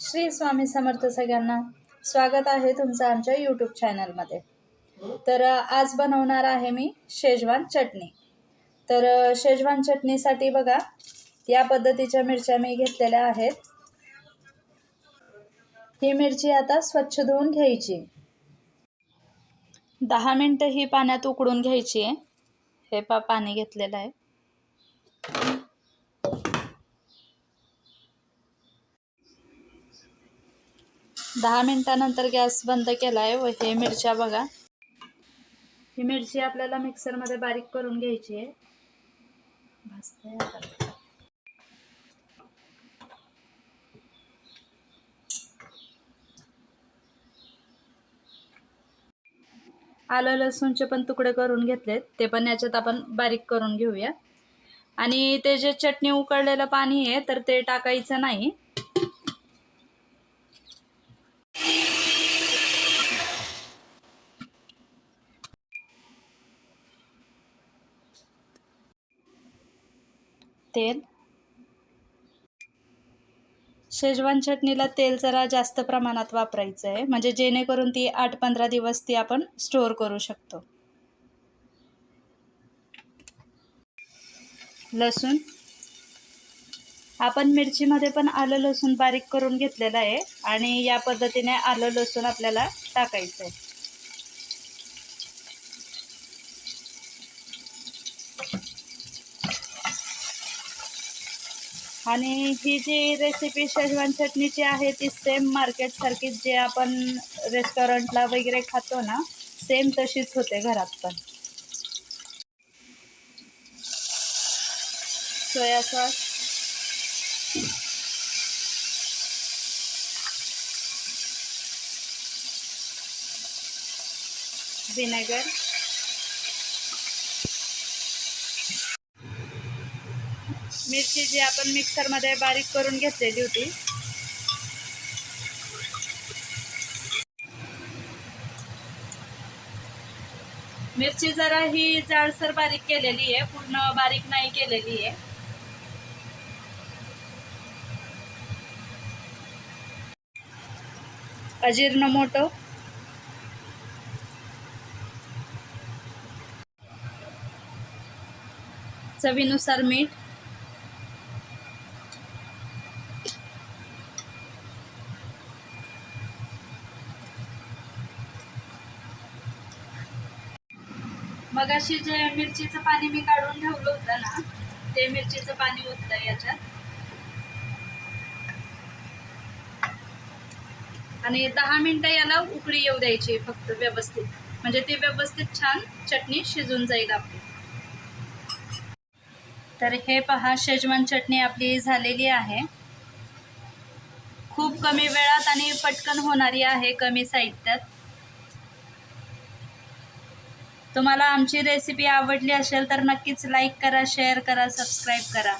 श्री स्वामी समर्थ सगळ्यांना स्वागत आहे तुमचं आमच्या यूट्यूब चॅनलमध्ये तर आज बनवणार आहे मी शेजवान चटणी. तर शेजवान चटणीसाठी बघा या पद्धतीच्या मिरच्या मी घेतलेल्या आहेत. ही मिरची आता स्वच्छ धुवून घ्यायची. दहा मिनटं ही पाण्यात उकडून घ्यायची आहे. हे पा पाणी घेतलेलं आहे. दहा मिनटानंतर गॅस बंद केला आहे व हे मिरच्या बघा. ही मिरची आपल्याला मिक्सरमध्ये बारीक करून घ्यायची आहे. आता. आलं लसूणचे पण तुकडे करून घेतलेत. ते पण याच्यात आपण बारीक करून घेऊया. आणि ते जे चटणी उकळलेलं पाणी आहे तर ते टाकायचं नाही. तेल? शेजवान चटणीला तेल जरा जास्त प्रमाणात वापरायचं आहे म्हणजे जेणेकरून ती आठ पंधरा दिवस ती आपण स्टोअर करू शकतो. लसूण. आपण मिरचीमध्ये पण आलं लसूण बारीक करून घेतलेलं आहे आणि या पद्धतीने आलं लसूण आपल्याला टाकायचं आहे आणि ही जी रेसिपी शेजवान चटणीची आहे ती सेम मार्केटसारखी जे आपण रेस्टॉरंटला वगैरे खातो ना सेम तशीच होते घरात पण. Soya sauce. विनेगर. मिरची जी आपण मिक्सरमध्ये बारीक करून घेतलेली होती मिरची जरा ही जाडसर बारीक केलेली आहे पूर्ण बारीक नाही केलेली आहे. अजीर्ण मोठं. चवीनुसार मीठ. मग अशी जे मिरचीचं पाणी मी काढून ठेवलं होतं ना ते मिरचीचं पाणी होतं याच्यात. आणि दहा मिनिटं याला उकळी येऊ द्यायची फक्त व्यवस्थित. म्हणजे ती व्यवस्थित छान चटणी शिजून जाईल आपली. तर हे पहा शेजवान चटणी आपली झालेली आहे. खूप कमी वेळात आणि पटकन होणारी आहे कमी साहित्यात. तुम्हाला आमची रेसिपी आवडली असेल तर नक्कीच लाईक करा शेअर करा सबस्क्राईब करा.